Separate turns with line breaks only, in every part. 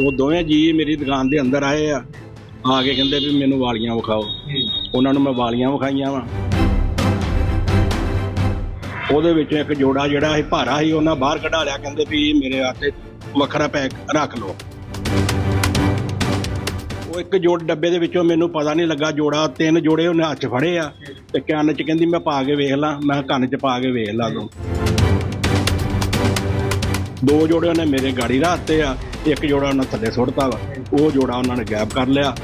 ਉਹ ਦੋਵੇਂ ਜੀ ਮੇਰੀ ਦੁਕਾਨ ਦੇ ਅੰਦਰ ਆਏ ਆ। ਆ ਕੇ ਕਹਿੰਦੇ ਵੀ ਮੈਨੂੰ ਵਾਲੀਆਂ ਵਿਖਾਓ। ਉਹਨਾਂ ਨੂੰ ਮੈਂ ਵਾਲੀਆਂ ਵਿਖਾਈਆਂ ਵਾ। ਉਹਦੇ ਵਿੱਚੋਂ ਇੱਕ ਜੋੜਾ ਜਿਹੜਾ ਸੀ ਭਾਰਾ ਸੀ ਉਹਨਾਂ ਬਾਹਰ ਕਢਾ ਲਿਆ। ਕਹਿੰਦੇ ਵੀ ਮੇਰੇ ਹੱਥੇ ਵੱਖਰਾ ਪੈਕ ਰੱਖ ਲਓ। ਉਹ ਇੱਕ ਜੋੜ ਡੱਬੇ ਦੇ ਵਿੱਚੋਂ ਮੈਨੂੰ ਪਤਾ ਨਹੀਂ ਲੱਗਾ। ਜੋੜਾ ਤਿੰਨ ਜੋੜੇ ਉਹਨੇ ਹੱਥ ਫੜੇ ਆ ਤੇ ਕੰਨ 'ਚ ਕਹਿੰਦੀ ਮੈਂ ਪਾ ਕੇ ਵੇਖ ਲਾਂ। ਮੈਂ ਕੰਨ 'ਚ ਪਾ ਕੇ ਵੇਖ ਲਾ ਦੋ ਜੋੜੇ ਉਹਨੇ ਮੇਰੇ ਗਾੜੀ ਰਾਤੇ ਆ। ਇੱਕ ਜੋੜਾ ਉਹਨਾਂ ਥੱਲੇ ਸੁੱਟਤਾ ਵਾ, ਉਹ ਜੋੜਾ ਉਹਨਾਂ ਨੇ ਗਾਇਬ ਕਰ ਲਿਆ।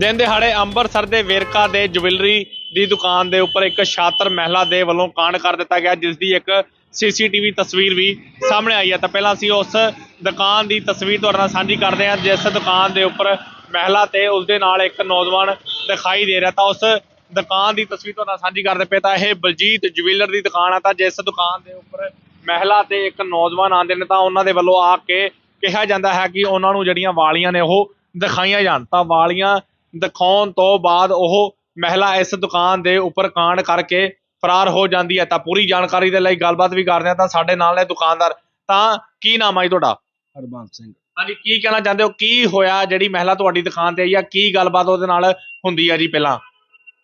ਦਿਨ ਦਿਹਾੜੇ ਅੰਮ੍ਰਿਤਸਰ ਦੇ ਵੇਰਕਾ ਦੇ ਜੁਐਲਰੀ ਦੀ ਦੁਕਾਨ ਦੇ ਉੱਪਰ ਇੱਕ ਛਾਤਰ ਮਹਿਲਾ ਦੇ ਵੱਲੋਂ ਕਾਂਡ ਕਰ ਦਿੱਤਾ ਗਿਆ, ਜਿਸ ਦੀ ਇੱਕ ਸੀਸੀਟੀਵੀ ਤਸਵੀਰ ਵੀ ਸਾਹਮਣੇ ਆਈ ਹੈ। ਤਾਂ ਪਹਿਲਾਂ ਅਸੀਂ ਉਸ ਦੁਕਾਨ ਦੀ ਤਸਵੀਰ ਤੁਹਾਡੇ ਨਾਲ ਸਾਂਝੀ ਕਰਦੇ ਹਾਂ, ਜਿਸ ਦੁਕਾਨ ਦੇ ਉੱਪਰ ਮਹਿਲਾ ਤੇ ਉਸ ਦੇ ਨਾਲ ਇੱਕ ਨੌਜਵਾਨ ਦਿਖਾਈ ਦੇ ਰਿਹਾ। ਤਾਂ ਉਸ ਦੁਕਾਨ ਦੀ ਤਸਵੀਰ ਤੁਹਾਡੇ ਨਾਲ ਸਾਂਝੀ ਕਰਦੇ ਪਏ ਤਾਂ ਇਹ ਬਲਜੀਤ ਜਵੈਲਰ ਦੀ ਦੁਕਾਨ ਆ, ਤਾਂ ਜਿਸ ਦੁਕਾਨ ਦੇ ਉੱਪਰ ਮਹਿਲਾ ਤੇ ਇੱਕ ਨੌਜਵਾਨ ਆਉਂਦੇ ਨੇ ਤਾਂ ਉਹਨਾਂ ਦੇ ਵੱਲੋਂ ਆ ਕੇ ਕਿਹਾ ਜਾਂਦਾ ਹੈ ਕਿ ਉਹਨਾਂ ਨੂੰ ਜਿਹੜੀਆਂ ਵਾਲੀਆਂ ਨੇ ਉਹ ਦਿਖਾਈਆਂ ਜਾਣ। ਤਾਂ ਵਾਲੀਆਂ ਦਿਖਾਉਣ ਤੋਂ ਬਾਅਦ ਉਹ ਮਹਿਲਾ ਇਸ ਦੁਕਾਨ ਦੇ ਉੱਪਰ ਕਾਂਡ ਕਰਕੇ ਫਰਾਰ ਹੋ ਜਾਂਦੀ ਹੈ। ਤਾਂ ਪੂਰੀ ਜਾਣਕਾਰੀ ਦੇ ਲਈ ਗੱਲਬਾਤ ਵੀ ਕਰਦੇ ਹਾਂ ਤਾਂ ਸਾਡੇ ਨਾਲ ਨੇ ਦੁਕਾਨਦਾਰ। ਤਾਂ ਕੀ ਨਾਮ ਹੈ ਜੀ ਤੁਹਾਡਾ?
ਹਰਬੰਸ ਸਿੰਘ।
ਹਾਂਜੀ ਕੀ ਕਹਿਣਾ ਚਾਹੁੰਦੇ ਹੋ? ਕੀ ਹੋਇਆ? ਜਿਹੜੀ ਮਹਿਲਾ ਤੁਹਾਡੀ ਦੁਕਾਨ ਤੇ ਆਈ ਆ ਕੀ ਗੱਲਬਾਤ ਉਹਦੇ ਨਾਲ ਹੁੰਦੀ ਆ ਜੀ ਪਹਿਲਾਂ?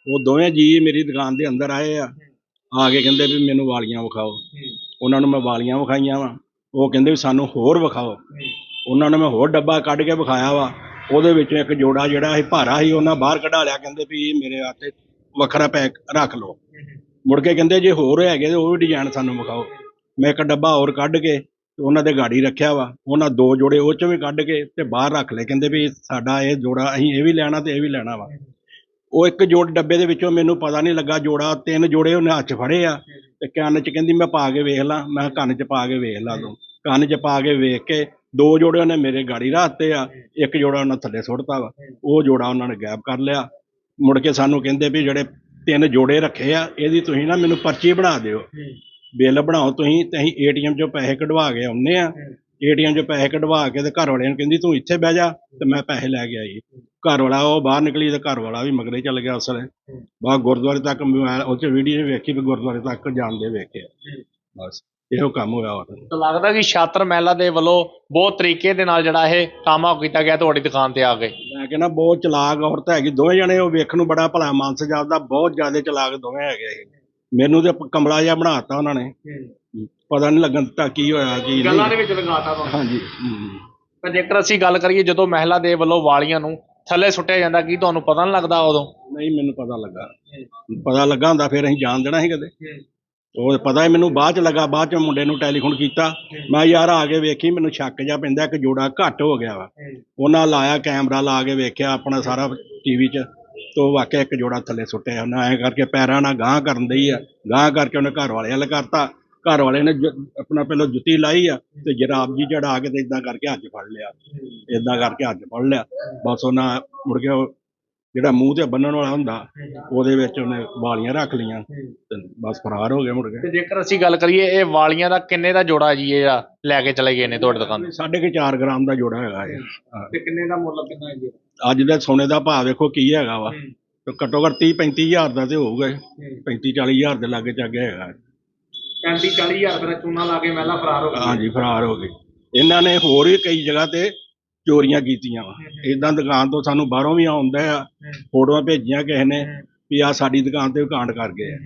ਉਹ ਦੋਵੇਂ ਜੀ ਮੇਰੀ ਦੁਕਾਨ ਦੇ ਅੰਦਰ ਆਏ ਆ। ਆ ਕੇ ਕਹਿੰਦੇ ਵੀ ਮੈਨੂੰ ਵਾਲੀਆਂ ਵਿਖਾਓ। ਉਹਨਾਂ ਨੂੰ ਮੈਂ ਵਾਲੀਆਂ ਵਿਖਾਈਆਂ ਵਾ। ਉਹ ਕਹਿੰਦੇ ਵੀ ਸਾਨੂੰ ਹੋਰ ਵਿਖਾਓ। ਉਹਨਾਂ ਨੂੰ ਮੈਂ ਹੋਰ ਡੱਬਾ ਕੱਢ ਕੇ ਵਿਖਾਇਆ ਵਾ। ਉਹਦੇ ਵਿੱਚੋਂ ਇੱਕ ਜੋੜਾ ਜਿਹੜਾ ਸੀ, ਭਾਰਾ ਸੀ, ਉਹਨਾਂ ਬਾਹਰ ਕਢਾ ਲਿਆ। ਕਹਿੰਦੇ ਵੀ ਮੇਰੇ ਵਾਸਤੇ ਵੱਖਰਾ ਪੈਕ ਰੱਖ ਲਓ। ਮੁੜ ਕੇ ਕਹਿੰਦੇ ਜੇ ਹੋਰ ਹੈਗੇ ਤੇ ਉਹ ਵੀ ਡਿਜ਼ਾਈਨ ਸਾਨੂੰ ਵਿਖਾਓ। ਮੈਂ ਇੱਕ ਡੱਬਾ ਹੋਰ ਕੱਢ ਕੇ ਉਹਨਾਂ ਦੇ ਗਾੜੀ ਰੱਖਿਆ ਵਾ। ਉਹਨਾਂ ਦੋ ਜੋੜੇ ਉਹ ਚੋਂ ਵੀ ਕੱਢ ਕੇ ਤੇ ਬਾਹਰ ਰੱਖ ਲਏ। ਕਹਿੰਦੇ ਵੀ ਸਾਡਾ ਇਹ ਜੋੜਾ ਅਸੀਂ ਇਹ ਵੀ ਲੈਣਾ ਤੇ ਇਹ ਵੀ ਲੈਣਾ ਵਾ। ਉਹ ਇੱਕ ਜੋੜ ਡੱਬੇ ਦੇ ਵਿੱਚੋਂ ਮੈਨੂੰ ਪਤਾ ਨਹੀਂ ਲੱਗਾ ਜੋੜਾ। ਤਿੰਨ ਜੋੜੇ ਉਹਨੇ ਹੱਥ ਫੜੇ ਆ। ਤੇ ਕੰਨ 'ਚ ਕਹਿੰਦੀ, ਮੈਂ ਪਾ ਕੇ ਵੇਖ ਲਾਂ। ਮੈਂ ਕਿਹਾ, ਕੰਨ 'ਚ ਪਾ ਕੇ ਵੇਖ ਲਾ ਤੂੰ। ਕੰਨ 'ਚ ਪਾ ਕੇ ਵੇਖ ਕੇ ਦੋ ਜੋੜੇ ਉਹਨੇ ਮੇਰੇ ਗਾੜੀ ਰਾਤੇ ਆ, ਇੱਕ ਜੋੜਾ ਉਹਨਾਂ ਥੱਲੇ ਸੁੱਟਤਾ ਵਾ, ਉਹ ਜੋੜਾ ਉਹਨਾਂ ਨੇ ਗਾਇਬ ਕਰ ਲਿਆ। ਮੁੜ ਕੇ ਸਾਨੂੰ ਕਹਿੰਦੇ ਵੀ ਜਿਹੜੇ ਤਿੰਨ ਜੋੜੇ ਰੱਖੇ ਆ, ਇਹਦੀ ਤੁਸੀਂ ਨਾ ਮੈਨੂੰ ਪਰਚੀ ਬਣਾ ਦਿਓ। ਬਿੱਲ ਬਣਾਓ ਤੁਸੀਂ, ਤੇ ਅਸੀਂ ਏਟੀਐਮ 'ਚੋਂ ਪੈਸੇ ਕਢਵਾ ਕੇ ਆਉਂਦੇ ਆ। ਏਟੀਐਮ 'ਚੋਂ ਪੈਸੇ ਕਢਵਾ ਕੇ ਤੇ ਘਰ ਵਾਲਿਆਂ ਨੂੰ ਕਹਿੰਦੀ, ਤੂੰ ਇੱਥੇ ਬਹਿ ਜਾ ਤੇ ਮੈਂ ਪੈਸੇ ਲੈ ਕੇ ਆਈ। ਘਰ ਵਾਲਾ ਉਹ ਬਾਹਰ ਨਿਕਲੀ ਤੇ ਘਰ ਵਾਲਾ ਵੀ ਮਗਰੇ ਚੱਲ ਗਿਆ ਉਸ ਵੇਲੇ। ਬਾਹਰ ਗੁਰਦੁਆਰੇ ਤੱਕ ਉਹ 'ਚ ਵੀਡੀਓ ਵੇਖੀ ਵੀ ਗੁਰਦੁਆਰੇ ਤੱਕ ਜਾਂਦੇ ਵੇਖਿਆ। ਬਸ ਇਹੋ ਕੰਮ ਹੋਇਆ ਹੋਰ
ਤਾਂ ਲੱਗਦਾ ਕਿ ਛਾਤਰ ਮਹਿਲਾ ਦੇ ਵੱਲੋਂ ਬਹੁਤ ਤਰੀਕੇ ਦੇ ਨਾਲ ਜਿਹੜਾ ਇਹ ਕੰਮ ਆ ਕੀਤਾ ਗਿਆ ਤੁਹਾਡੀ ਦੁਕਾਨ ਤੇ ਆ ਕੇ।
ਮੈਂ ਕਹਿੰਦਾ ਬਹੁਤ ਚਲਾਕ ਔਰਤ ਹੈਗੀ ਦੋਵੇਂ ਜਣੇ ਉਹ ਵੇਖਣ ਨੂੰ ਬੜਾ ਭਲਾ ਮਾਨਸ ਜਾਪਦਾ ਬਹੁਤ ਜ਼ਿਆਦਾ ਚਲਾਕ ਦੋਵੇਂ ਹੈਗੇ ਇਹ। ਮੈਨੂੰ ਤੇ ਕਮਲਾ ਜਿਹਾ ਬਣਾਤਾ ਉਹਨਾਂ ਨੇ। ਪਤਾ ਨਹੀਂ ਲੱਗਣ ਦਿੱਤਾ ਕੀ ਹੋਇਆ ਕੀ
ਗੱਲਾਂ ਦੇ
ਨਹੀਂ
ਵਿੱਚ ਲਗਾਤਾ ਤੁਹਾਨੂੰ
ਹਾਂਜੀ।
ਤਾਂ ਜੇਕਰ ਅਸੀਂ ਗੱਲ ਕਰੀਏ ਜਦੋਂ ਮਹਿਲਾ ਦੇ ਵੱਲੋਂ ਵਾਲੀਆਂ ਨੂੰ ਥੱਲੇ ਸੁੱਟਿਆ ਜਾਂਦਾ, ਕੀ ਤੁਹਾਨੂੰ ਪਤਾ ਨਹੀਂ ਲੱਗਦਾ ਉਦੋਂ?
ਨਹੀਂ, ਮੈਨੂੰ ਪਤਾ ਲੱਗਾ। ਪਤਾ ਲੱਗਾ ਹੁੰਦਾ, ਫਿਰ ਅਸੀਂ ਜਾਣ ਦੇਣਾ ਸੀ ਕਦੇ। ਉਹ ਪਤਾ ਹੀ ਮੈਨੂੰ ਬਾਅਦ ਚ ਲੱਗਾ, ਬਾਅਦ ਚ ਮੁੰਡੇ ਨੂੰ ਟੈਲੀਫੋਨ ਕੀਤਾ। ਮੈਂ ਯਾਰ, ਆ ਕੇ ਵੇਖੀ, ਮੈਨੂੰ ਸ਼ੱਕ ਜਾ ਪੈਂਦਾ ਕਿ ਜੋੜਾ ਘੱਟ ਹੋ ਗਿਆ ਵਾ। ਉਹਨਾਂ ਲਾਇਆ ਕੈਮਰਾ, ਲਾ ਕੇ ਵੇਖਿਆ ਆਪਣਾ ਸਾਰਾ ਟੀਵੀ 'ਚ। ਤੋ ਵਾਕਿਆ ਇੱਕ ਜੋੜਾ ਥੱਲੇ ਸੁੱਟਿਆ। ਉਹਨਾਂ ਐਂ ਕਰਕੇ ਪੈਰਾਂ ਨਾਲ ਗਾਂਹ ਕਰਨ ਦਈ ਆ। ਗਾਂਹ ਕਰਕੇ ਉਹਨੇ ਘਰ ਵਾਲਿਆਂ ਹਲ ਕਰਤਾ। ਘਰ ਵਾਲੇ ਨੇ ਆਪਣਾ ਪਹਿਲਾਂ ਜੁੱਤੀ ਲਾਈ ਆ ਤੇ ਜਰਾਬ ਜੀ ਚੜਾ ਕੇ ਤੇ ਇਦਾਂ ਕਰਕੇ ਹੱਥ ਫੜ ਲਿਆ। ਇਦਾਂ ਕਰਕੇ ਹੱਥ ਫੜ ਲਿਆ। ਬਸ ਉਹਨਾਂ ਮੁੜ ਕੇ ਜਿਹੜਾ ਮੂੰਹ ਤੇ ਬੰਨਣ ਵਾਲਾ ਹੁੰਦਾ ਉਹਦੇ ਵਿੱਚ ਉਹਨੇ ਵਾਲੀਆਂ ਰੱਖ ਲੀਆਂ ਤੇ ਬਸ ਫਰਾਰ ਹੋ ਗਿਆ ਮੁੜ ਕੇ।
ਤੇ ਜੇਕਰ ਅਸੀਂ ਗੱਲ ਕਰੀਏ ਇਹ ਵਾਲੀਆਂ ਦਾ ਕਿੰਨੇ ਦਾ ਜੋੜਾ ਜੀ ਇਹ ਜਿਹੜਾ ਲੈ ਕੇ ਚਲੇ ਗਏ ਨੇ ਤੁਹਾਡੀ ਦੁਕਾਨ ਤੇ?
ਸਾਢੇ ਕੁ 4 ਗ੍ਰਾਮ ਦਾ ਜੋੜਾ ਹੈਗਾ ਇਹ। ਹਾਂ।
ਤੇ ਕਿੰਨੇ ਦਾ ਮੁੱਲ ਕਿੰਨਾ ਹੈ ਜੀ?
ਅੱਜ ਦੇ ਸੋਨੇ ਦਾ ਭਾਅ ਵੇਖੋ ਕੀ ਹੈਗਾ ਵਾ। ਤੇ ਘੱਟੋ ਘੱਟ 30 35 ਹਜ਼ਾਰ ਦਾ ਤੇ ਹੋਊਗਾ ਇਹ। 35 40 ਹਜ਼ਾਰ ਦੇ ਲਾਗੇ ਚਾਗੇ ਹੈਗਾ।
35 40 ਹਜ਼ਾਰ ਰੁਪਏ ਦਾ ਚੂਨਾ ਲਾ ਕੇ ਮਹਿਲਾ ਫਰਾਰ ਹੋ
ਹਾਂਜੀ ਫਰਾਰ ਹੋ ਗਏ ਇਹਨਾਂ ਨੇ ਹੋਰ ਵੀ ਕਈ ਜਗ੍ਹਾ ਤੇ ਚੋਰੀਆਂ ਕੀਤੀਆਂ ਵਾ। ਇਦਾਂ ਦੁਕਾਨ ਤੋਂ ਸਾਨੂੰ ਬਾਹਰੋਂ ਵੀ ਆਉਂਦਾ ਆ ਫੋਟੋਆਂ ਭੇਜੀਆਂ ਕਿਸੇ ਨੇ ਵੀ ਆ ਸਾਡੀ ਦੁਕਾਨ ਤੇ ਕਾਂਡ ਕਰ ਗਏ ਆ।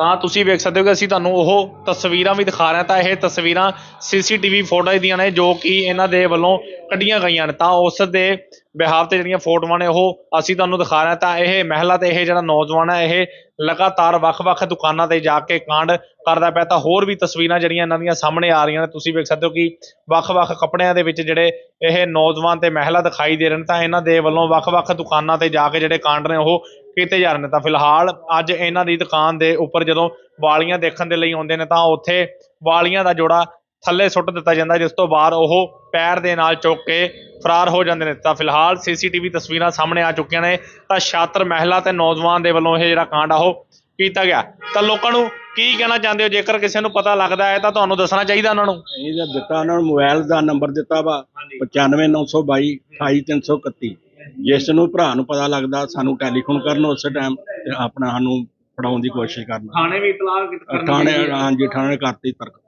ਤਾਂ ਤੁਸੀਂ ਵੇਖ ਸਕਦੇ ਹੋ ਕਿ ਅਸੀਂ ਤੁਹਾਨੂੰ ਉਹ ਤਸਵੀਰਾਂ ਵੀ ਦਿਖਾ ਰਹੇ ਤਾਂ ਇਹ ਤਸਵੀਰਾਂ ਸੀਸੀਟੀਵੀ ਫੋਟੋਜ਼ ਦੀਆਂ ਨੇ ਜੋ ਕਿ ਇਹਨਾਂ ਦੇ ਵੱਲੋਂ ਕੱਢੀਆਂ ਗਈਆਂ ਨੇ। ਤਾਂ ਉਸ ਦੇ ਬਿਹਾਵ ਤੇ ਜਿਹੜੀਆਂ ਫੋਟੋਆਂ ਨੇ, ਉਹ ਅਸੀਂ ਤੁਹਾਨੂੰ ਦਿਖਾ ਰਹੇ ਹਾਂ। ਤਾਂ ਇਹ ਮਹਿਲਾ ਤੇ ਇਹ ਜਿਹੜਾ ਨੌਜਵਾਨ ਹੈ, ਇਹ ਲਗਾਤਾਰ ਵੱਖ-ਵੱਖ ਦੁਕਾਨਾਂ ਤੇ ਜਾ ਕੇ ਕਾਂਡ ਕਰਦਾ ਪਿਆ। ਤਾਂ ਹੋਰ ਵੀ ਤਸਵੀਰਾਂ ਜਿਹੜੀਆਂ ਇਹਨਾਂ ਦੀਆਂ ਸਾਹਮਣੇ ਆ ਰਹੀਆਂ ਨੇ। ਤੁਸੀਂ ਵੇਖ ਸਕਦੇ ਹੋ ਕਿ ਵੱਖ-ਵੱਖ ਕੱਪੜਿਆਂ ਦੇ ਵਿੱਚ ਜਿਹੜੇ ਇਹ ਨੌਜਵਾਨ ਤੇ ਮਹਿਲਾ ਦਿਖਾਈ ਦੇ ਰਹੇ ਨੇ। ਤਾਂ ਇਹਨਾਂ ਦੇ ਵੱਲੋਂ ਵੱਖ-ਵੱਖ ਦੁਕਾਨਾਂ ਤੇ ਜਾ ਕੇ ਜਿਹੜੇ ਕਾਂਡ ਨੇ, ਉਹ ਕੀਤੇ ਜਾ ਰਹੇ ਨੇ। ਤਾਂ ਫਿਲਹਾਲ ਅੱਜ ਇਹਨਾਂ ਦੀ ਦੁਕਾਨ ਦੇ ਉੱਪਰ ਜਦੋਂ ਵਾਲੀਆਂ ਦੇਖਣ ਦੇ ਲਈ ਆਉਂਦੇ ਨੇ ਤਾਂ ਉੱਥੇ ਵਾਲੀਆਂ ਦਾ ਜੋੜਾ ਥੱਲੇ ਸੁੱਟ ਦਿੱਤਾ ਜਾਂਦਾ ਜਿਸ ਤੋਂ ਬਾਅਦ ਉਹ ਪੈਰ ਦੇ ਨਾਲ ਚੁੱਕ ਕੇ ਫਰਾਰ ਹੋ ਜਾਂਦੇ ਨੇ। ਤਾਂ ਫਿਲਹਾਲ ਸੀਸੀਟੀਵੀ ਤਸਵੀਰਾਂ ਸਾਹਮਣੇ ਆ ਚੁੱਕੀਆਂ ਨੇ। ਤਾਂ ਛਾਤਰ ਮਹਿਲਾ ਤੇ ਨੌਜਵਾਨ ਦੇ ਵੱਲੋਂ ਇਹ ਜਿਹੜਾ ਕਾਂਡ ਆ ਉਹ ਕੀਤਾ ਗਿਆ। ਤਾਂ ਲੋਕਾਂ ਨੂੰ ਕੀ ਕਹਿਣਾ ਚਾਹੁੰਦੇ ਹੋ? ਜੇਕਰ ਕਿਸੇ ਨੂੰ ਪਤਾ ਲੱਗਦਾ ਹੈ ਤਾਂ ਤੁਹਾਨੂੰ ਦੱਸਣਾ ਚਾਹੀਦਾ ਉਹਨਾਂ ਨੂੰ।
ਤਾਂ ਦਿੱਤਾ ਉਹਨਾਂ ਨੂੰ ਮੋਬਾਈਲ ਦਾ ਨੰਬਰ ਦਿੱਤਾ ਵਾ। 95922 28331 ਜਿਸ ਨੂੰ ਭਰਾ ਨੂੰ ਪਤਾ ਲੱਗਦਾ ਸਾਨੂੰ ਟੈਲੀਫੋਨ ਕਰਨ ਉਸੇ ਟਾਈਮ ਤੇ ਆਪਣਾ ਸਾਨੂੰ ਫੜਾਉਣ ਦੀ ਕੋਸ਼ਿਸ਼ ਕਰਨਾ।
ਥਾਣੇ ਵੀ ਇਤਲਾਹ ਕਰਨੀ
ਥਾਣੇ
ਚਾਹੀਦੀ ਹੈ।
ਹਾਂਜੀ ਥਾਣੇ ਕਰਤੀ ਤਰਕ।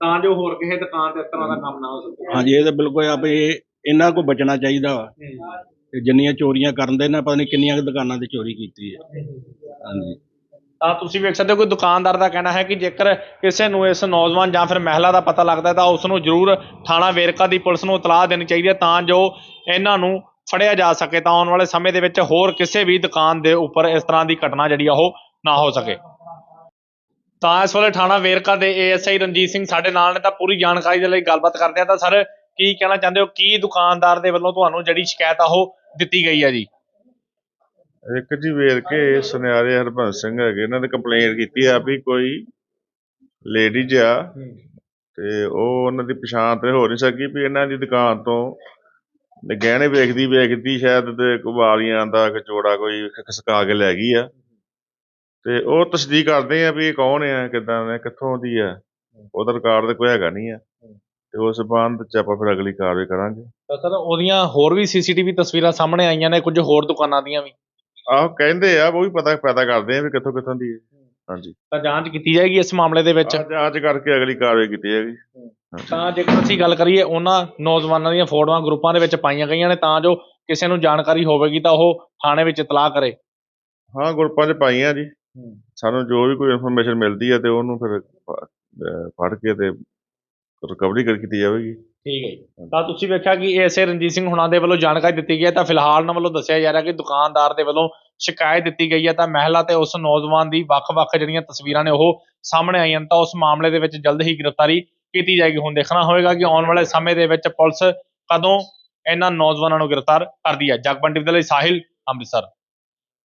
ਤਾਂ ਜੋ ਹੋਰ ਕਿਸੇ ਦੁਕਾਨ ਤੇ ਇਸ ਤਰ੍ਹਾਂ ਦਾ ਕੰਮ ਨਾ ਹੋ ਸਕੇ।
ਹਾਂਜੀ ਇਹ ਤਾਂ ਬਿਲਕੁਲ ਆ ਵੀ ਇਹ- ਇਹਨਾਂ ਕੋ ਬਚਣਾ ਚਾਹੀਦਾ ਵਾ। ਤੇ ਜਿੰਨੀਆਂ ਚੋਰੀਆਂ ਕਰਨ ਦੇ ਨਾ ਪਤਾ ਨਹੀਂ ਕਿੰਨੀਆਂ ਕੁ ਦੁਕਾਨਾਂ ਤੇ ਚੋਰੀ ਕੀਤੀ ਹੈ। ਹਾਂਜੀ।
ਤਾਂ ਤੁਸੀਂ ਵੇਖ ਸਕਦੇ ਹੋ ਕਿ ਦੁਕਾਨਦਾਰ ਦਾ ਕਹਿਣਾ ਹੈ ਕਿ ਜੇਕਰ ਕਿਸੇ ਨੂੰ ਇਸ ਨੌਜਵਾਨ ਜਾਂ ਫਿਰ ਮਹਿਲਾ ਦਾ ਪਤਾ ਲੱਗਦਾ ਹੈ ਤਾਂ ਉਸ ਨੂੰ ਜ਼ਰੂਰ ਥਾਣਾ ਵੇਰਕਾ ਦੀ ਪੁਲਿਸ ਨੂੰ ਇਤਲਾਹ ਦੇਣੀ ਚਾਹੀਦੀ ਹੈ ਤਾਂ ਜੋ ਇਹਨਾਂ ਨੂੰ ਫੜਿਆ ਜਾ ਸਕੇ ਤਾਂ ਆਉਣ ਵਾਲੇ ਸਮੇਂ ਦੇ ਵਿੱਚ ਹੋਰ ਕਿਸੇ ਵੀ ਦੁਕਾਨ ਦੇ ਉੱਪਰ ਇਸ ਤਰ੍ਹਾਂ ਦੀ ਘਟਨਾ ਜਿਹੜੀ ਆ ਉਹ ਨਾ ਹੋ ਸਕੇ। ਤਾਂ ਇਸ ਵੇਲੇ ਥਾਣਾ ਵੇਰਕਾ ਦੇ ਏਐਸਆਈ ਰਣਜੀਤ ਸਿੰਘ ਸਾਡੇ ਨਾਲ ਨੇ ਤਾਂ ਪੂਰੀ ਜਾਣਕਾਰੀ ਦੇ ਲਈ ਗੱਲਬਾਤ ਕਰਦੇ ਆ। ਤਾਂ ਸਰ ਕੀ ਕਹਿਣਾ ਚਾਹੁੰਦੇ ਹੋ? ਕੀ ਦੁਕਾਨਦਾਰ ਦੇ ਵੱਲੋਂ ਤੁਹਾਨੂੰ ਜਿਹੜੀ ਸ਼ਿਕਾਇਤ ਆ ਉਹ ਦਿੱਤੀ ਗਈ ਹੈ ਜੀ?
ਇੱਕ ਜੀ ਵੇਰ ਕੇ ਸੁਨਿਆਰੇ ਹਰਬੰਸ ਸਿੰਘ ਹੈਗੇ ਇਹਨਾਂ ਨੇ ਕੰਪਲੇਂਟ ਕੀਤੀ ਆ ਵੀ ਕੋਈ ਲੇਡੀਜ਼ ਆ ਤੇ ਉਹ ਉਹਨਾਂ ਦੀ ਪਛਾਣ ਤੇ ਹੋ ਨਹੀਂ ਸਕੀ ਵੀ ਇਹਨਾਂ ਦੀ ਦੁਕਾਨ ਤੋਂ ਤੇ ਗਹਿਣੇ ਵੇਖਦੀ ਵੇਖਦੀ ਸ਼ਾਇਦ ਤੇ ਕੋਈ ਵਾਲੀਆਂ ਦਾ ਇੱਕ ਜੋੜਾ ਕੋਈ ਖਸਕਾ ਕੇ ਲੈ ਗਈ ਆ। ਤੇ ਉਹ ਤਸਦੀਕ ਕਰਦੇ ਆ ਵੀ ਇਹ ਕੌਣ ਆ ਕਿਦਾਂ ਨੇ ਕਿੱਥੋਂ ਦੀ ਆ। ਉਹਦਾ ਰਿਕਾਰਡ ਤੇ ਕੋਈ ਹੈਗਾ ਨਹੀਂ ਆ। ਤੇ ਉਸ ਸੰਬੰਧ ਚ ਆਪਾਂ ਫਿਰ ਅਗਲੀ ਕਾਰਵਾਈ ਕਰਾਂਗੇ।
ਤਾਂ ਸਰ ਉਹਦੀਆਂ ਹੋਰ ਵੀ ਸੀਸੀਟੀਵੀ ਤਸਵੀਰਾਂ ਸਾਹਮਣੇ ਆਈਆਂ ਨੇ ਕੁਝ ਹੋਰ ਦੁਕਾਨਾਂ ਦੀਆਂ ਵੀ।
ਆਹੋ ਕਹਿੰਦੇ ਆ ਉਹ ਵੀ ਪਤਾ ਪਤਾ ਕਰਦੇ ਆ ਵੀ ਕਿੱਥੋਂ ਕਿੱਥੋਂ ਦੀ ਹੈ ਹਾਂਜੀ।
ਤਾਂ ਜਾਂਚ ਕੀਤੀ ਜਾਏਗੀ ਇਸ ਮਾਮਲੇ ਦੇ ਵਿੱਚ?
ਜਾਂਚ ਕਰਕੇ ਅਗਲੀ ਕਾਰਵਾਈ ਕੀਤੀ ਜਾਏਗੀ।
ਤਾਂ ਜੇਕਰ ਅਸੀਂ ਗੱਲ ਕਰੀਏ ਉਹਨਾਂ ਨੌਜਵਾਨਾਂ ਦੀਆਂ ਫੋਟੋਆਂ ਗਰੁੱਪਾਂ ਦੇ ਵਿੱਚ ਪਾਈਆਂ ਗਈਆਂ ਨੇ ਤਾਂ ਜੋ ਕਿਸੇ ਨੂੰ ਜਾਣਕਾਰੀ ਹੋਵੇਗੀ ਤਾਂ ਉਹ ਥਾਣੇ ਵਿੱਚ ਇਤਲਾਹ ਕਰੇ।
ਹਾਂ ਗਰੁੱਪਾਂ 'ਚ ਪਾਈਆਂ ਜੀ। ਸਾਨੂੰ ਜੋ ਵੀ ਕੋਈ ਇਨਫੋਰਮੇਸ਼ਨ ਮਿਲਦੀ ਹੈ ਤੇ ਉਹਨੂੰ ਫਿਰ ਫੜ ਕੇ ਤੇ ਰਿਕਵਰੀ ਕਰ ਕੀਤੀ ਜਾਵੇਗੀ।
ਠੀਕ ਹੈ ਜੀ। ਤਾਂ ਤੁਸੀਂ ਵੇਖਿਆ ਕਿ ਐਸਏ ਰਣਜੀਤ ਸਿੰਘ ਹੁਣਾਂ ਦੇ ਵੱਲੋਂ ਜਾਣਕਾਰੀ ਦਿੱਤੀ ਗਈ ਹੈ ਤਾਂ ਫਿਲਹਾਲ ਉਹਨਾਂ ਵੱਲੋਂ ਦੱਸਿਆ ਜਾ ਰਿਹਾ ਕਿ ਦੁਕਾਨਦਾਰ ਦੇ ਵੱਲੋਂ ਸ਼ਿਕਾਇਤ ਦਿੱਤੀ ਗਈ ਹੈ ਤਾਂ ਮਹਿਲਾ ਤੇ ਉਸ ਨੌਜਵਾਨ ਦੀ ਵੱਖ-ਵੱਖ ਜਿਹੜੀਆਂ ਤਸਵੀਰਾਂ ਨੇ ਉਹ ਸਾਹਮਣੇ ਆਈਆਂ ਤਾਂ ਉਸ ਮਾਮਲੇ ਦੇ ਵਿੱਚ ਜਲਦ ਹੀ ਗ੍ਰਿਫਤਾਰੀ ਕੀਤੀ ਜਾਏਗੀ। ਹੁਣ ਦੇਖਣਾ ਹੋਵੇਗਾ ਕਿ ਆਉਣ ਵਾਲੇ ਸਮੇਂ ਦੇ ਵਿੱਚ ਪੁਲਿਸ ਕਦੋਂ ਇਹਨਾਂ ਨੌਜਵਾਨਾਂ ਨੂੰ ਗ੍ਰਿਫਤਾਰ ਕਰਦੀ ਹੈ। ਜਗਬੰਦੀ ਦੇ ਲਈ ਸਾਹਿਲ ਅੰਮ੍ਰਿਤਸਰ।